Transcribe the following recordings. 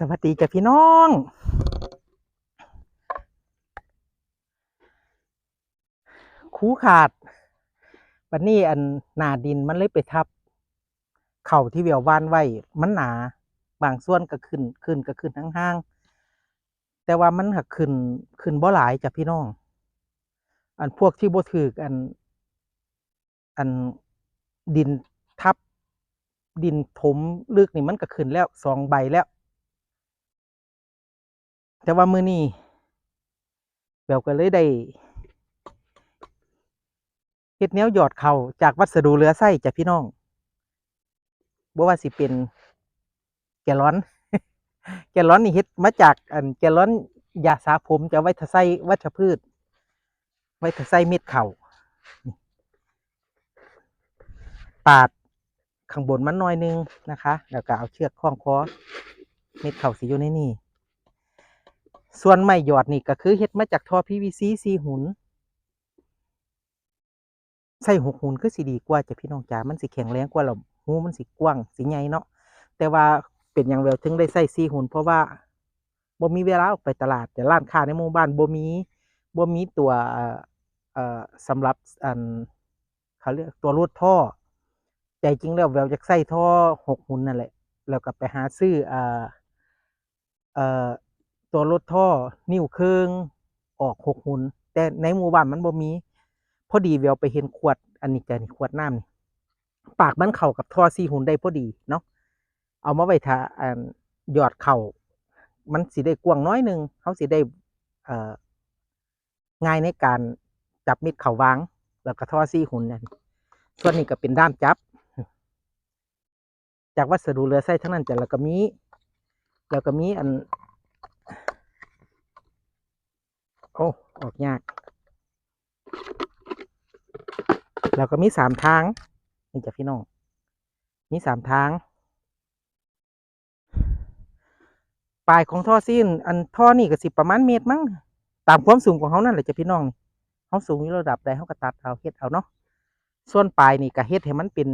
สวัสดีจ้ะพี่น้อง คูขาดวันนี้อันหนาดินมันเลยไปทับ เข่าที่เวียววานไว้ มันหนา บางส่วนก็ขึ้น ขึ้นก็ขึ้นห่างๆ แต่ว่ามันก็ขึ้น ขึ้นบ่หลายจ้ะพี่น้อง อันพวกที่บ่ถืออัน อันดินทับดินถมลึกนี่มันก็ขึ้นแล้วสองใบแล้ว แต่ว่ามือนี้เบลก็เลยได้เฮ็ดแนวหยอดเข่าจากวัสดุเหลือไส้จากพี่น้องบ่ว่าสิเป็นแกลอน แกลอนนี่เฮ็ดมาจากอันแกลอนยาสระผมจะไว้ทะไส้วัชพืช ไว้ทะไส้เม็ดเข่าปาดข้างบนมันหน้อยนึงนะคะ แล้วก็เอาเชือกคล้องคอเม็ดเข่าสิอยู่ในนี่ ส่วนไม้หยอดนี่ก็คือเฮ็ดมาจากท่อ PVC สี่หุนใส่หกหุนคือสิดีกว่าจะพี่น้องจ๋ามันสิแข็งแรงกว่าแล้วหูมันสิกว้างสิใหญ่เนาะแต่ว่าเป็นอย่างเวลถึงได้ใส่สี่หุนเพราะว่าบ่มีเวลาออกไปตลาด แต่ร้านค้าในหมู่บ้านบ่มีบ่มีตัวเอ่อเอ่อสำหรับอันเขาเรียกตัวรูดท่อใจจริงแล้วแววจะใส่ท่อหกหุนนั่นแหละแล้วก็ไปหาซื้ออ่าเอ่อ ตัวรถท่อ นิ้วเครื่องออกหกหุนแต่ในหมู่บ้านมันบ่มี พอดีแววไปเห็นขวดอันนี้จ้ะนี่ขวดน้ำนี่ปากมันเข้ากับท่อสี่หุนได้พอดีเนาะเอามาไว้ทาอันหยอดเข่ามันสิได้กว้างน้อยหนึ่งเขาสิได้เอง่ายในการจับมิดเข่าวาง แล้วก็ท่อสี่หุนนี่ยส่วนนี้ก็เป็นด้ามจับ จากวัสดุเหลือใช้ทั้งนั้นจ้ะแล้วก็มี แล้วก็มีอัน โอ้ ออกยาก แล้วก็มีสามทาง นี่จ้ะพี่น้อง มีสามทาง ปลายของท่อซีนอันท่อนี่ก็สิประมาณเมตรมั้ง ตามความสูงของเขานั่นแหละจ้ะพี่น้องเขาสูงอยู่ระดับใดเขาก็ตัดเอาเฮ็ดเอาเนาะ ส่วนปลายนี่ก็เฮ็ดให้มันเป็น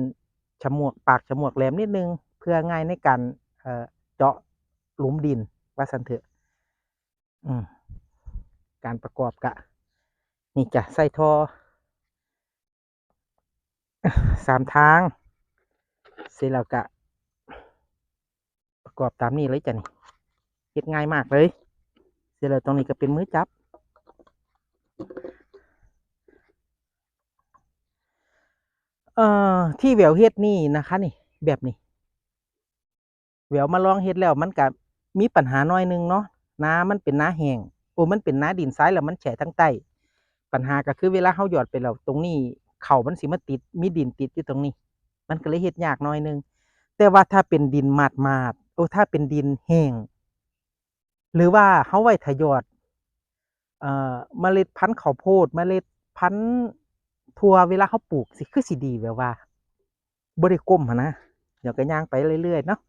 ฉมวกปากฉมวกแหลมนิดนึง เพื่อง่ายในการเอ่อเจาะหลุมดินว่าสันเถอะ อืม การประกอบกะ นี่จะใส่ท่อสามทาง เสร็จแล้วกะ ประกอบตามนี้เลยจ้ะนี่เฮ็ดง่ายมากเลย เสร็จแล้วตรงนี้ก็เป็นมือจับ เอ่อ ที่แววเฮ็ดนี่นะคะนี่ แบบนี้แววมาลองเฮ็ดแล้วมันก็มีปัญหาน้อยหนึงเนาะน้ำมันเป็นน้าแห้ง โอ้มันเป็นน้าดินทรายแล้วมันแฉะทั้งใต้ ปัญหาก็คือเวลาเฮาหยอดไปแล้วตรงนี้เข่ามันสิมาติดมีดินติดอยู่ตรงนี้ มันก็เลยเฮ็ดยากน้อยหนึง แต่ว่าถ้าเป็นดินมาดมาดโอ้ถ้าเป็นดินแห้ง หรือว่าเฮาไว้ถยอดเอ่อเมล็ดพันธุ์ข้าวโพดเมล็ดพันธุ์ถั่วเวลาเขาปลูกสิคือสิดีแบบว่าบ่ได้ก้มนะเดี๋ยวก็ย่างไปเรื่อยๆเนาะ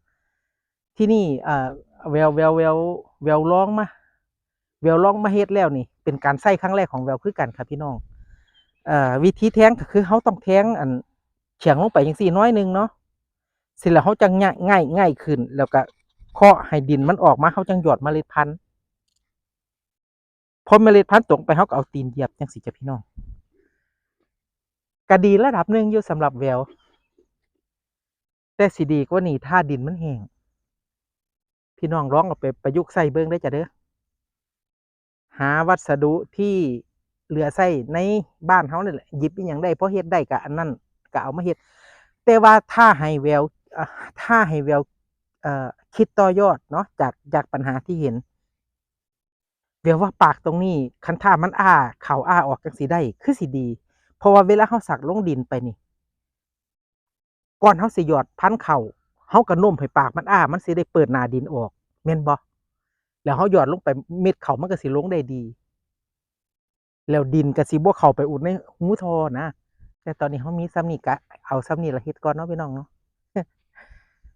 ที่นี่เอ่อแววแววแววแววลองมา แววล่องมาเฮ็ดแล้วนี่ เป็นการใส่ครั้งแรกของแววคือกันครับพี่น้องเอ่อวิธีแทงก็คือเขาต้องแทงอันเฉียงลงไปจังซี่น้อยหนึงเนาะเสร็จแล้วเขาจะง่ายง่ายง่ายขึ้น แล้วก็เคาะให้ดินมันออกมาเขาจังหยอดเมล็ดพันธุ์พอเมล็ดพันธุ์ตกไปเขาก็เอาตีนเหยียบจังสิจ้ะพี่น้องก็ดีระดับหนึ่งอยู่สำหรับแววแต่สิดีกว่านี่ถ้าดินมันแห้งพี่น้องร้องเอาไปประยุกต์ใส่เบิ้องได้จ้ะเด้อ หาวัสดุที่เหลือใส่ในบ้านเขานี่แหละหยิบอย่างได้เพราะเฮ็ดได้กับอันนั้นก็เอามาเฮ็ดแต่ว่าถ้าให้แววถ้าให้แววคิดต่อยอดเนาะจากจากปัญหาที่เห็นเดี๋ยวว่าปากตรงนี้คันท่ามันอ้าเข่าอ้าออกจังสีได้คือสิดี เพราะว่าเวลาเขาสักลงดินไปนี่ก่อนเขาสิหยอดพันเข่าเขากระนุ่มให้ปากมันอ้ามันสิได้เปิดหน้าดินออกแม่นบ่ แล้วเขาหยอดลงไปเม็ดเขามันก็สิลงได้ดี แล้วดินก็สิบ่เขาไปอุดในหูทอนะแต่ตอนนี้เขามีซ้ำนี่กะเอาซ้ำนี่ละเฮ็ดก่อนเนาะพี่น้องเนาะ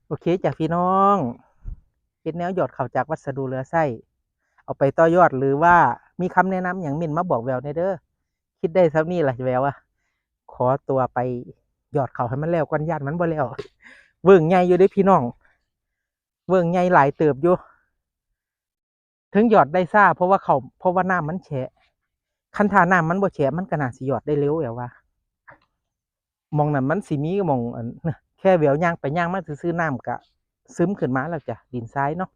โอเคจ้ะพี่น้องเฮ็ดแนวหยอดเขาจากวัสดุเหลือไส้เอาไปต่อยอดหรือว่ามีคำแนะนำอย่างมินมาบอกแววในเด้อคิดได้ซ้ำนี่ละแววอะขอตัวไปหยอดเขาให้มันแล้วก่อนญาติมันบ่แล้วเบิ่งใหญ่อยู่ด้พี่น้องเบิ่งใหญ่หลายเติบอยู่ ถึงหยอดได้ซ่าเพราะว่าเขาเพราะว่าน้ำมันแฉะคันทาน้ำมันบ่แฉะมันก็น่าสิหยอดได้เร็วแบบว่ามองนั้นมันสีมีก็มองแค่เวียวย่างไปย่างมาซื้อน้ำกะซึมขึ้นมาแล้วจ้ะดินทรายเนาะ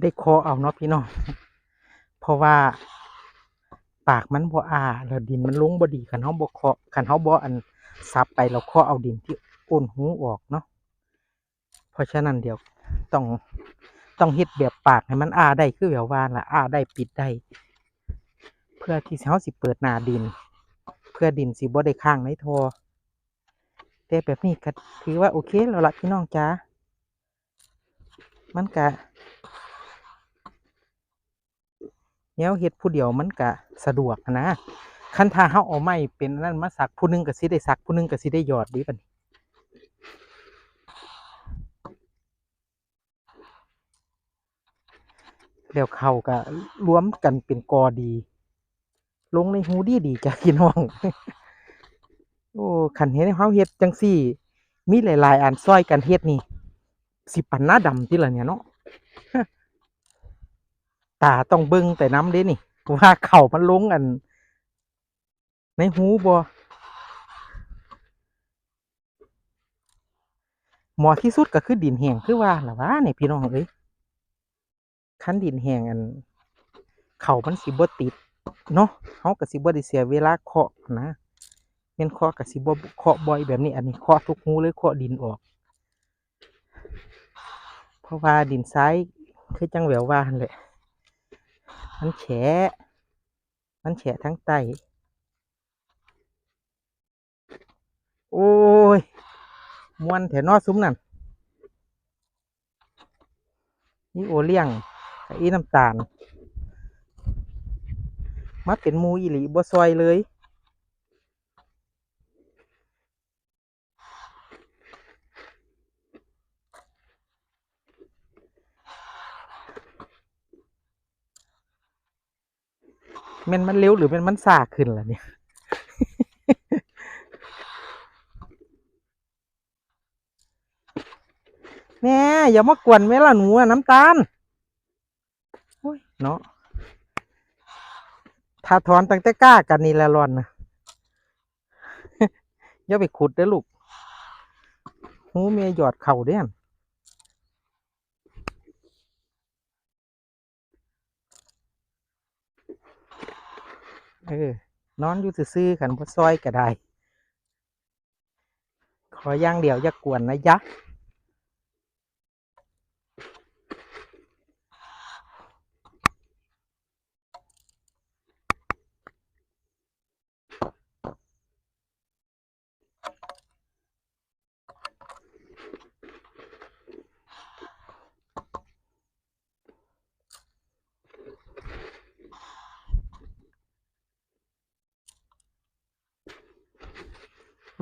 ได้คอเอาเนาะพี่น้อง เพราะว่า ปากมันบ่อาแล้วดินมันลงบ่ดีคันเฮาบ่เคาะคันเฮาบ่อันซับไปแล้วเคาะเอาดินที่อ้นหูออกเนาะ เพราะฉะนั้นเดี๋ยวต้องต้องเฮ็ดแบบปากให้มันอาได้คือแบบว่าละอาได้ปิดได้ เพื่อที่เฮาสิเปิดหน้าดิน เพื่อดินสิบ่ได้ค้างในท่อแต่แบบนี้ก็ถือว่าโอเคแล้วล่ะพี่น้องจ้ามันก็ แนวเฮ็ดผู้เดียวมันก็สะดวกนะคันถ้าเฮาเอาไม้เป็นนนั้นมาสักผู้หนึงก็สิได้สักผู้หนึงก็สิได้หยอดดีบัดนี้แล้วเขาก็รวมกันเป็นกอดี ลงในหูดีดีจ้ะพี่น้อง โอ้ขันเฮ็ดให้เฮาเฮ็ดจังซี่ มีหลาย ๆอันซอยกันเฮ็ดนี่ สิปันหน้าดำที่ละเนี่ยเนาะ ตาต้องเบิ่งแต่น้ำเด้นี่ว่าเข่ามันลงอัน ในหูบ่หมาะที่สุดก็คือดินแห้งคือว่าล่ะว่านี่พี่น้องเอ้ยคันดินแห้งอัน เข่ามันสิบ่ติดเนาะเฮาก็สิบ่ได้เสียเวลาเคาะนะแม่นเคาะก็สิบ่เคาะบ่อยแบบนี้ อันนี้เคาะทุกหูเลยเคาะดินออก เพราะว่าดินทรายคือจังแหววว่านแหละ มันแฉะมันแฉะทั้งไตโอ้ยมวนแถวนอซุ้มนั่นนี่โอเลี้ยงไอีน้ำตาล มาเป็นมูอีหลีบัวซอยเลย ม่นมันเร็วหรือแม่นมันสาขึ้นล่ะเนี่ยแม่อย่ามากวนแม่ละหนูอะน้ำตาลโอ้ยเนาะถ้าถอนตั้งแต่กล้ากันนี่แหละร้อนนะอย่าไปขุดเด้อลูกหูเมียหยอดเข่าเด้อน เออนอนอยู่ซื่อๆขันพ่ซอยก็ได้ ขออย่างเดียวอย่ากวนนะยะ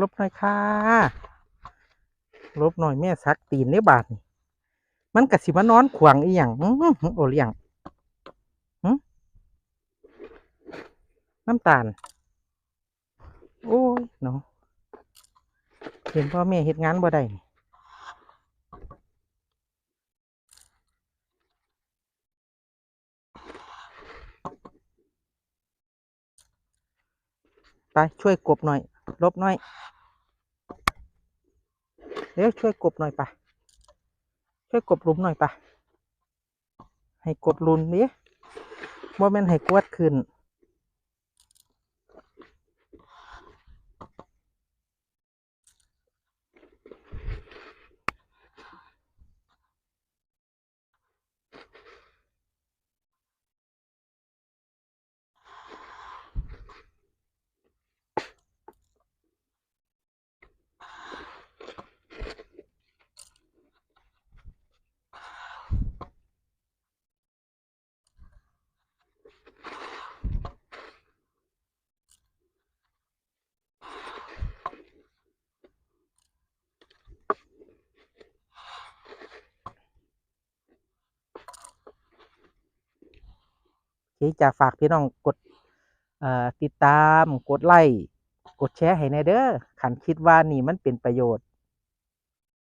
ลบหน่อยค่ะ ลบหน่อยแม่ซักตีนได้บาทนี่มันกะสิมานอนขวางอีหยังอือหือโอเลี้ยงหึน้ำตาล โอ้ยเนาะเห็นพ่อแม่เฮ็ดงานบ่ได้ไปช่วยกบหน่อย ลบหน่อยเดี๋ยวช่วยกบหน่อยปะช่วยกบหลุมหน่อยปะให้กบลุนนี้ว่าแม่นให้กวดขึ้น จะฝากพี่น้องกดติดตามกดไลค์กดแชร์ให้แน่เด้อขันคิดว่านี่มันเป็นประโยชน์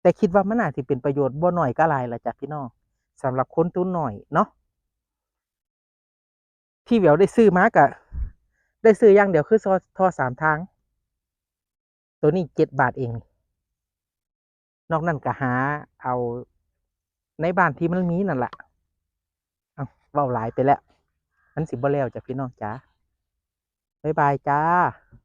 แต่คิดว่ามันอาจจะเป็นประโยชน์บ่หน่อยก็หลายละจ้ะพี่น้องสำหรับคนทุนหน่อยเนาะที่เวียวได้ซื้อมากะได้ซื้ออย่างเดียวคือซอทอสามทาง ตัวนี้เจ็ดบาทเอง นอกนั้นก็หาเอาในบ้านที่มันมีนั่นแหละเอาเว้าหลายไปแล้ว มันสิบ่แล้วจ้ะพี่น้องจ้าบ๊ายบายจ้า